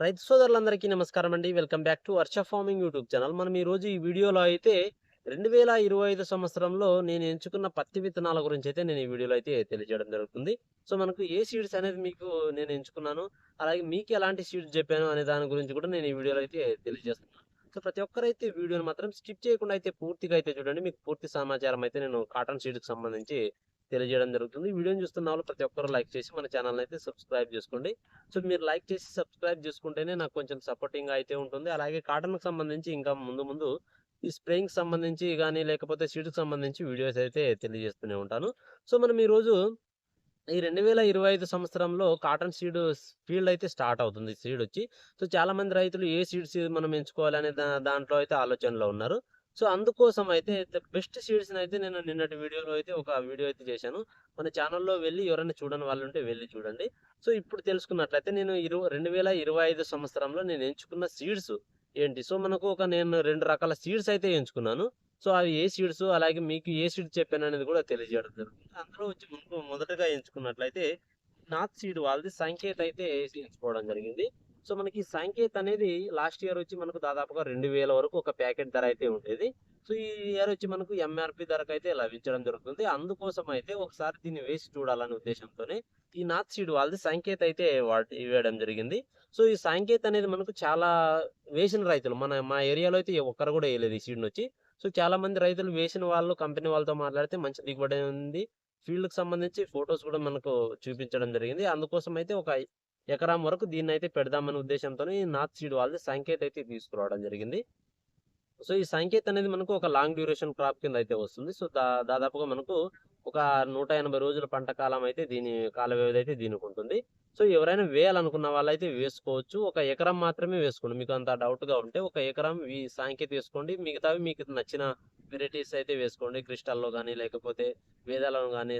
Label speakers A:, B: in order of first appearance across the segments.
A: రైతు సోదరులందరికీ నమస్కారం అండి. Welcome back to Varsha farming YouTube channel. మనం ఈ రోజు ఈ వీడియోలో అయితే రెండు వేల ఇరవై ఐదు సంవత్సరంలో నేను ఎంచుకున్న పత్తి విత్తనాల గురించి అయితే నేను ఈ వీడియోలో అయితే తెలియజేయడం జరుగుతుంది. సో మనకు ఏ సీడ్స్ అనేది మీకు నేను ఎంచుకున్నాను అలాగే మీకు ఎలాంటి సీడ్స్ చెప్పాను అనే దాని గురించి కూడా నేను ఈ వీడియోలో అయితే తెలియజేస్తున్నాను. సో ప్రతి ఒక్కరైతే వీడియోని మాత్రం స్కిప్ చేయకుండా అయితే పూర్తిగా అయితే చూడండి. మీకు పూర్తి సమాచారం అయితే నేను కాటన్ సీడ్కి సంబంధించి తెలియజేయడం జరుగుతుంది. వీడియోని చూస్తున్న వాళ్ళు ప్రతి ఒక్కరు లైక్ చేసి మన ఛానల్ అయితే సబ్స్క్రైబ్ చేసుకోండి. సో మీరు లైక్ చేసి సబ్స్క్రైబ్ చేసుకుంటేనే నాకు కొంచెం సపోర్టింగ్ అయితే ఉంటుంది. అలాగే కాటన్కి సంబంధించి ఇంకా ముందు ముందు ఈ స్ప్రేయింగ్ సంబంధించి కానీ లేకపోతే సీడ్కి సంబంధించి వీడియోస్ అయితే తెలియజేస్తూనే ఉంటాను. సో మనం ఈరోజు ఈ రెండు వేల ఇరవై ఐదు సంవత్సరంలో కాటన్ సీడ్ ఫీల్డ్ అయితే స్టార్ట్ అవుతుంది. సీడ్ వచ్చి సో చాలా మంది రైతులు ఏ సీడ్స్ మనం ఎంచుకోవాలనే దా దాంట్లో అయితే ఆలోచనలో ఉన్నారు. సో అందుకోసం అయితే బెస్ట్ సీడ్స్ని అయితే నేను నిన్నటి వీడియోలో అయితే ఒక వీడియో అయితే చేశాను. మన ఛానల్లో వెళ్ళి ఎవరైనా చూడని వాళ్ళు ఉంటే వెళ్ళి చూడండి. సో ఇప్పుడు తెలుసుకున్నట్లయితే నేను ఇరవై రెండు వేల ఇరవై ఐదు సంవత్సరంలో నేను ఎంచుకున్న సీడ్స్ ఏంటి? సో మనకు ఒక నేను రెండు రకాల సీడ్స్ అయితే ఎంచుకున్నాను. సో అవి ఏ సీడ్స్ అలాగే మీకు ఏ సీడ్స్ చెప్పాను అనేది కూడా తెలియజేయడం జరుగుతుంది. అందులో వచ్చి మనకు మొదటగా ఎంచుకున్నట్లయితే నార్త్ సీడ్ వాళ్ళది సంకేత్ అయితే ఎంచుకోవడం జరిగింది. సో మనకి సంకేత్ అనేది లాస్ట్ ఇయర్ వచ్చి మనకు దాదాపుగా రెండు వేల వరకు ఒక ప్యాకెట్ ధర అయితే ఉండేది. సో ఈ ఇయర్ వచ్చి మనకు ఎంఆర్పి ధరకు అయితే లభించడం జరుగుతుంది. అందుకోసం అయితే ఒకసారి దీన్ని వేసి చూడాలనే ఉద్దేశంతోనే ఈ నాత్ సీడ్ వాళ్ళది సంకేత్ అయితే వాటి వేయడం జరిగింది. సో ఈ సంకేత్ అనేది మనకు చాలా వేసిన రైతులు. మన మా ఏరియాలో అయితే ఒక్కరు కూడా వేయలేదు ఈ సీడ్ని వచ్చి. సో చాలా మంది రైతులు వేసిన వాళ్ళు కంపెనీ వాళ్ళతో మాట్లాడితే మంచి దిగుబడి ఉంది. ఫీల్డ్కి సంబంధించి ఫొటోస్ కూడా మనకు చూపించడం జరిగింది. అందుకోసం అయితే ఒక ఎకరం వరకు దీన్ని అయితే పెడదామనే ఉద్దేశంతో నార్త్ సీడ్ వాళ్ళది సంకేత్ అయితే తీసుకురావడం జరిగింది. సో ఈ సంకేత్ అనేది మనకు ఒక లాంగ్ డ్యూరేషన్ క్రాప్ కింద అయితే వస్తుంది. సో దా దాదాపుగా మనకు ఒక నూట ఎనభై రోజుల పంట కాలం అయితే దీని కాల వ్యవధి అయితే దీనికి ఉంటుంది. సో ఎవరైనా వేయాలనుకున్న వాళ్ళైతే వేసుకోవచ్చు. ఒక ఎకరం మాత్రమే వేసుకోండి. మీకు అంత డౌట్గా ఉంటే ఒక ఎకరం ఈ సాంకేతిక వేసుకోండి. మిగతావి మీకు నచ్చిన వెరైటీస్ అయితే వేసుకోండి. క్రిస్టల్లో కానీ లేకపోతే వేదాలను కానీ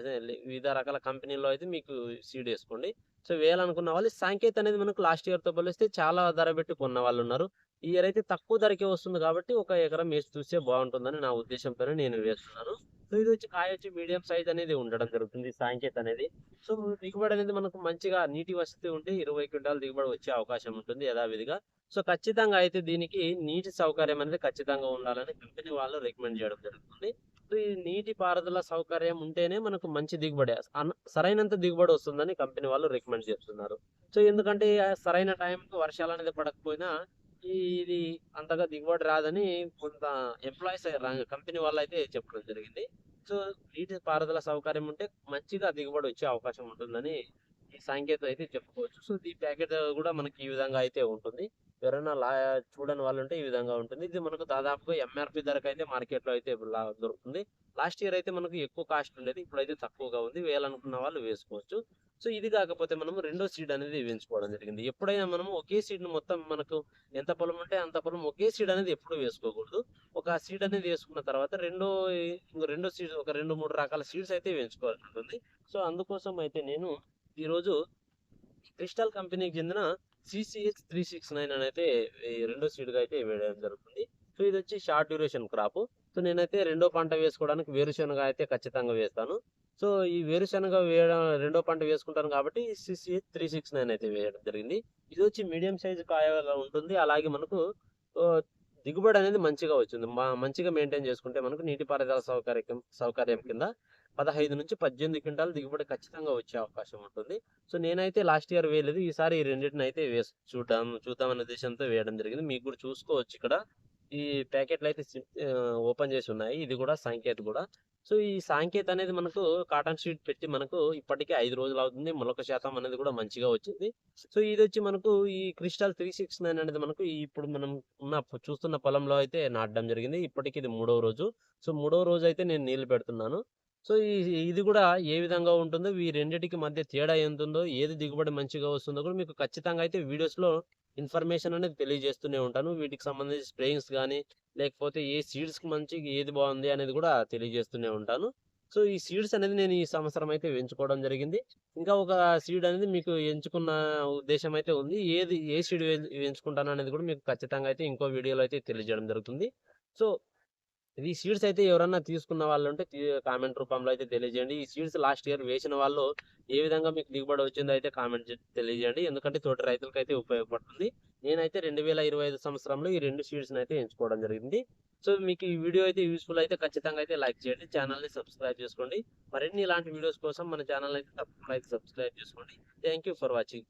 A: వివిధ రకాల కంపెనీల్లో అయితే మీకు సీడ్ వేసుకోండి. సో వేయాలనుకున్న వాళ్ళు సాంకేత్ అనేది మనకు లాస్ట్ ఇయర్తో పోలిస్తే చాలా ధర పెట్టి కొన్న వాళ్ళు ఉన్నారు. ఈ ఇయర్ అయితే తక్కువ ధరకే వస్తుంది కాబట్టి ఒక ఎకరం వేసి చూస్తే బాగుంటుందని నా ఉద్దేశంతో నేను వేస్తున్నాను. సో ఇది వచ్చి కాయ వచ్చి మీడియం సైజ్ అనేది ఉండడం జరుగుతుంది సాంకేత్ అనేది. సో దిగుబడి అనేది మనకు మంచిగా నీటి వసతి ఉంటే ఇరవై క్వింటాల్ దిగుబడి వచ్చే అవకాశం ఉంటుంది యథావిధిగా. సో ఖచ్చితంగా అయితే దీనికి నీటి సౌకర్యం అనేది ఖచ్చితంగా ఉండాలని కంపెనీ వాళ్ళు రికమెండ్ చేయడం జరుగుతుంది. సో ఈ నీటి పారుదల సౌకర్యం ఉంటేనే మనకు మంచి దిగుబడి సరైనంత దిగుబడి వస్తుందని కంపెనీ వాళ్ళు రికమెండ్ చేస్తున్నారు. సో ఎందుకంటే సరైన టైంకి వర్షాలు అనేది పడకపోయినా ఇది అంతగా దిగుబడి రాదని కొంత ఎంప్లాయీస్ కంపెనీ వాళ్ళు అయితే చెప్పడం జరిగింది. సో నీటి పారుదల సౌకర్యం ఉంటే మంచిగా దిగుబడి వచ్చే అవకాశం ఉంటుందని ఈ సాంకేతికత అయితే చెప్పుకోవచ్చు. సో ఈ ప్యాకెట్ కూడా మనకి ఈ విధంగా అయితే ఉంటుంది. ఎవరైనా లా చూడని వాళ్ళు ఉంటే ఈ విధంగా ఉంటుంది. ఇది మనకు దాదాపుగా ఎంఆర్పి ధరకు అయితే మార్కెట్లో అయితే దొరుకుతుంది. లాస్ట్ ఇయర్ అయితే మనకు ఎక్కువ కాస్ట్ ఉండేది. ఇప్పుడైతే తక్కువగా ఉంది. వేయాలనుకున్న వాళ్ళు వేసుకోవచ్చు. సో ఇది కాకపోతే మనం రెండో సీడ్ అనేది వేయించుకోవడం జరిగింది. ఎప్పుడైనా మనం ఒకే సీడ్ మొత్తం మనకు ఎంత పొలం ఉంటే అంత పొలం ఒకే సీడ్ అనేది ఎప్పుడు వేసుకోకూడదు. ఒక సీడ్ అనేది వేసుకున్న తర్వాత రెండో ఇంకో రెండో సీడ్ ఒక రెండు మూడు రకాల సీడ్స్ అయితే వేయించుకోవాల్సి ఉంటుంది. సో అందుకోసం అయితే నేను ఈరోజు క్రిస్టల్ కంపెనీకి చెందిన సిసిహెచ్ త్రీ సిక్స్ నైన్ అని అయితే ఈ రెండో సీడ్గా అయితే వేయడం జరుగుతుంది. సో ఇది వచ్చి షార్ట్ డ్యూరేషన్ క్రాప్ సో నేనైతే రెండో పంట వేసుకోవడానికి వేరుశనగ అయితే ఖచ్చితంగా వేస్తాను. సో ఈ వేరుశనగ వేయడం రెండో పంట వేసుకుంటాను కాబట్టి సిసి త్రీ సిక్స్ నైన్ అయితే వేయడం జరిగింది. ఇది వచ్చి మీడియం సైజ్ కాయగా ఉంటుంది. అలాగే మనకు దిగుబడి అనేది మంచిగా వచ్చింది. మా మంచిగా మెయింటైన్ చేసుకుంటే మనకు నీటిపారుదల సౌకర్యం సౌకర్యం కింద పదహైదు నుంచి పద్దెనిమిది క్వింటాలు దిగుబడి ఖచ్చితంగా వచ్చే అవకాశం ఉంటుంది. సో నేనైతే లాస్ట్ ఇయర్ వేయలేదు. ఈసారి ఈ రెండింటిని అయితే వేసి చూద్దాం అనే ఉద్దేశంతో వేయడం జరిగింది. మీకు కూడా చూసుకోవచ్చు ఇక్కడ. ఈ ప్యాకెట్లు అయితే ఓపెన్ చేసి ఉన్నాయి. ఇది కూడా సాంకేత్ కూడా. సో ఈ సాంకేత్ అనేది మనకు కాటన్ షీట్ పెట్టి మనకు ఇప్పటికే ఐదు రోజులు అవుతుంది. మొలక శాతం అనేది కూడా మంచిగా వచ్చింది. సో ఇది వచ్చి మనకు ఈ క్రిస్టల్ త్రీ సిక్స్ నైన్ అనేది మనకు ఇప్పుడు మనం ఉన్న చూస్తున్న పొలంలో అయితే నాటడం జరిగింది. ఇప్పటికి ఇది మూడవ రోజు. సో మూడవ రోజు అయితే నేను నీళ్ళు పెడుతున్నాను. సో ఈ ఇది కూడా ఏ విధంగా ఉంటుందో ఈ రెండింటికి మధ్య తేడా ఎంత ఉందో ఏది దిగుబడి మంచిగా వస్తుందో కూడా మీకు ఖచ్చితంగా అయితే వీడియోస్లో ఇన్ఫర్మేషన్ అనేది తెలియజేస్తూనే ఉంటాను. వీటికి సంబంధించి స్ప్రేయింగ్స్ కానీ లేకపోతే ఏ సీడ్స్కి మంచి ఏది బాగుంది అనేది కూడా తెలియజేస్తూనే ఉంటాను. సో ఈ సీడ్స్ అనేది నేను ఈ సంవత్సరం అయితే ఎంచుకోవడం జరిగింది. ఇంకా ఒక సీడ్ అనేది మీకు ఎంచుకున్న ఉద్దేశం అయితే ఉంది. ఏది ఏ సీడ్ ఎంచుకుంటాను అనేది కూడా మీకు ఖచ్చితంగా అయితే ఇంకో వీడియోలో అయితే తెలియజేయడం జరుగుతుంది. సో ఈ సీడ్స్ అయితే ఎవరన్నా తీసుకున్న వాళ్ళు ఉంటే కామెంట్ రూపంలో అయితే తెలియజేయండి. ఈ సీడ్స్ లాస్ట్ ఇయర్ వేసిన వాళ్ళు ఏ విధంగా మీకు దిగుబడి వచ్చిందో అయితే కామెంట్ తెలియజేయండి. ఎందుకంటే తోటి రైతులకు అయితే ఉపయోగపడుతుంది. నేనైతే రెండు వేల ఇరవై ఐదు సంవత్సరంలో ఈ రెండు సీడ్స్ని అయితే ఎంచుకోవడం జరిగింది. సో మీకు ఈ వీడియో అయితే యూస్ఫుల్ అయితే ఖచ్చితంగా అయితే లైక్ చేయండి ఛానల్ని సబ్స్క్రైబ్ చేసుకోండి. మరిన్ని ఇలాంటి వీడియోస్ కోసం మన ఛానల్ అయితే తప్పకుండా అయితే సబ్స్క్రైబ్ చేసుకోండి. Thank you for watching.